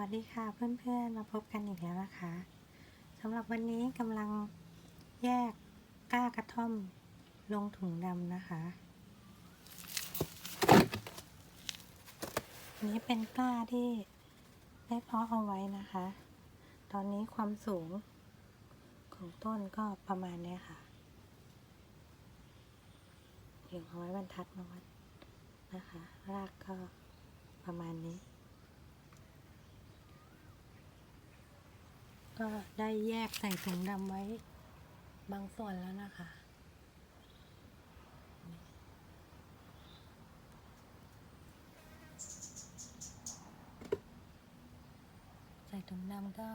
วัสดีค่ะเพื่อนๆมาพบกันอีกแล้วนะคะสำหรับวันนี้กำลังแยกก้ากระท่อมลงถุงดำนะคะ นี้เป็นกล้าที่ได้เพาะเอาไว้นะคะ ตอนนี้ความสูงของต้นก็ประมาณนี้ค่ะเดี๋ยวเอาไว้บรรทัดมาวัดนะคะ รากก็ประมาณนี้ ก็ได้แยกใส่ถุงดำไว้บางส่วนแล้วนะคะ ใส่ถุงดำก็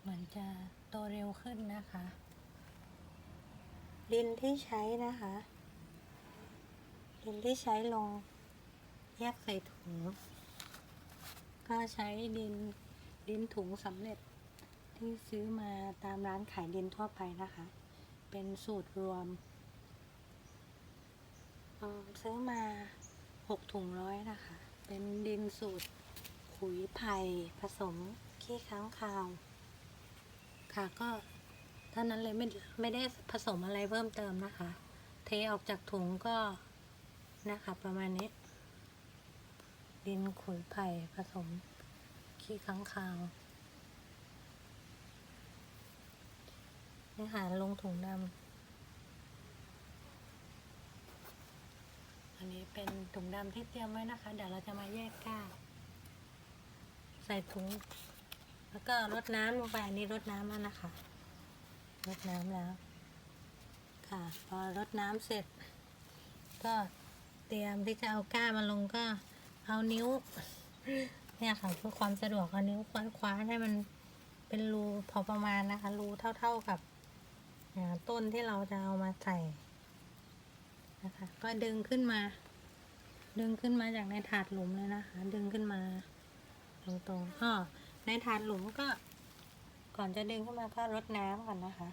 เหมือนจะโตเร็วขึ้นนะคะ ดินที่ใช้นะคะ ดินที่ใช้ลงแยกใส่ถุง ก็ใช้ดินดินถุงสำเร็จ ที่ซื้อมาตามร้านขายดินทั่วไปนะคะ เป็นสูตรรวม ซื้อมาหกถุงร้อยนะคะ เป็นดินสูตรขุยไผ่ผสมขี้ค้างคาว ค่ะก็เท่านั้นเลยไม่ไม่ได้ผสมอะไรเพิ่มเติมนะคะ เทออกจากถุงก็นะคะประมาณนี้ ดินขุยไผ่ผสมขี้ค้างคาว นี่ค่ะลงถุงดำอันนี้เป็นถุงดำที่เตรียมไว้นะคะ เดี๋ยวเราจะมาแยกก้า ใส่ถุง แล้วก็รดน้ำลงไปอันนี้รดน้ำแล้วนะคะรดน้ำแล้ว ค่ะ พอรดน้ำเสร็จ ก็เตรียมที่จะเอาก้ามาลงก็เอานิ้ว เนี่ยค่ะเพื่อความสะดวกเอานิ้วคว้านๆให้มันเป็นรูพอประมาณนะคะ รูเท่า ๆกับ อ่าต้นที่เราจะเอามาใส่นะคะ ก็ดึงขึ้นมา ดึงขึ้นมาจากในถาดหลุมเลยนะคะ ดึงขึ้นมา ตรงๆอ้อในถาดหลุมก็ ก่อนจะดึงขึ้นมาก็รดน้ำก่อนนะคะ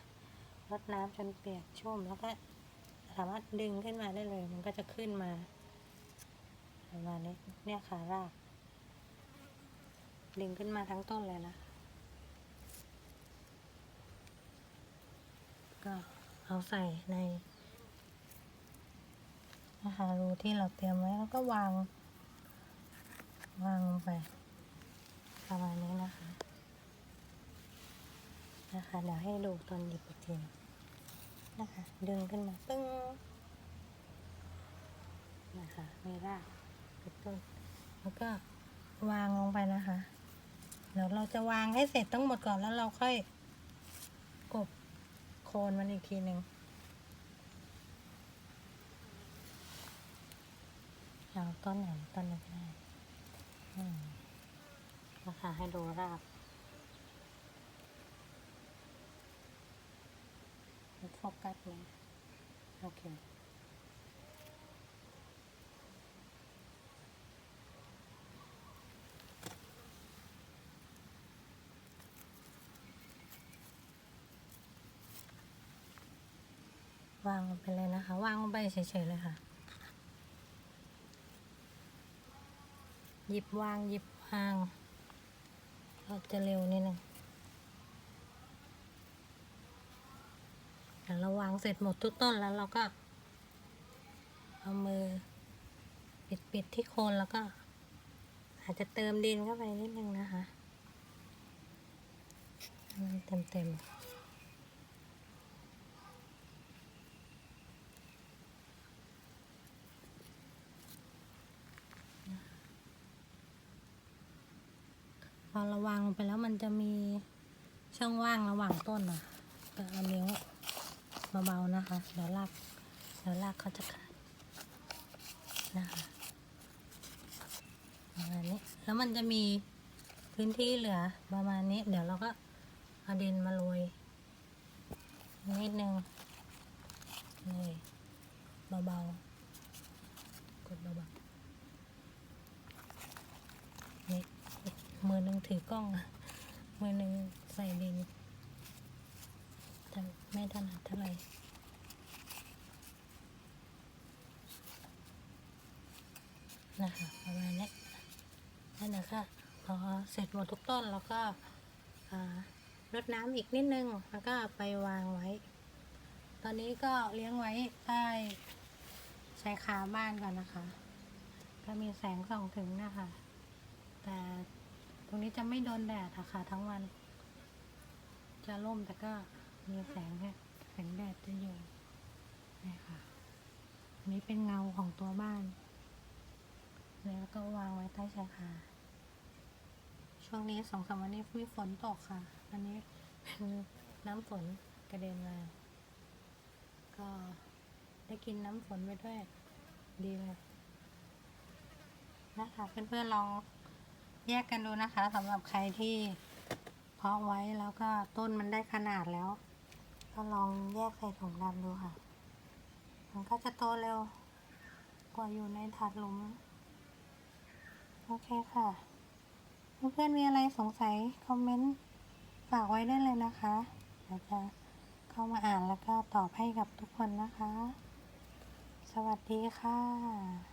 รดน้ำจนเปียกชุ่มแล้วก็สามารถดึงขึ้นมาได้เลย มันก็จะขึ้นมาประมาณนี้เนี่ยค่ะราก ดึงขึ้นมาทั้งต้นเลยนะ ก็เอาใส่ในนะคะรูที่เราเตรียมไว้แล้วก็วาง วางลงไปประมาณนี้นะคะนะคะเดี๋ยวให้ดูตอนหยิบอีกทีนะคะดึงขึ้นมาตึ้งนะคะไม่รากเป็นต้นแล้วก็วางลงไปนะคะเดี๋ยวเราจะวางให้เสร็จทั้งหมดก่อนแล้วเราค่อย โคนมันอีกทีหนึ่งเอาต้นไหนต้นไหนก็ได้อืมนะคะให้ดูรากโฟกัสไหมโอเค วางลงไปเลยนะคะ วางลงไปเฉยๆเลยค่ะ หยิบวางหยิบวางเราจะเร็วนิดนึงเดี๋ยวเราวางเสร็จหมดทุกต้นแล้วเราก็ เอามือ ปิดปิดที่โคนแล้วก็ อาจจะเติมดินเข้าไปนิดนึงนะคะให้มันเต็มเต็ม พอเราวางลงไปแล้วมันจะมีช่องว่างระหว่างต้นอะก็เอานิ้วเบาๆนะคะเดี๋ยวรากเดี๋ยวรากเขาจะขาดนะคะประมาณนี้แล้วมันจะมีพื้นที่เหลือประมาณนี้ เดี๋ยวเราก็เอาดินมาโรยนิดนึงนี่เบาๆกดเบาๆนี่ มือหนึ่ง ถือกล้องมือหนึ่งใส่ดินแต่ไม่ถนัดเท่าไหร่นะคะประมาณนี้นั่นนะคะพอเสร็จหมดทุกต้นแล้วก็อ่ารดน้ำอีกนิดนึงแล้วก็ไปวางไว้ ตอนนี้ก็เลี้ยงไว้ใต้ชายคาบ้านก่อนนะคะ ก็มีแสงส่องถึงนะคะ จะไม่โดนแดดอะค่ะ ทั้งวัน จะร่มแต่ก็มีแสงเนี่แสงแดดจะอยู่นี่ค่ะอันนี้เป็นเงาของตัวบ้าน แล้วก็วางไว้ใต้ชายคาช่วงนี้สองสามวันนี้มีฝนตกค่ะ อันนี้เป็นน้ำฝนกระเด็นมา ก็ได้กินน้ำฝนไปด้วย ดีเลยนะคะเพื่อนๆลอง แยกกันดูนะคะสำหรับใครที่เพาะไว้แล้วก็ต้นมันได้ขนาดแล้ว ก็ลองแยกใส่ถุงดำดูค่ะ มันก็จะโตเร็วกว่าอยู่ในถาดหลุม โอเคค่ะ เพื่อนๆมีอะไรสงสัย คอมเมนต์ฝากไว้ได้เลยนะคะเดี๋ยวจะเข้ามาอ่านแล้วก็ตอบให้กับทุกคนนะคะ สวัสดีค่ะ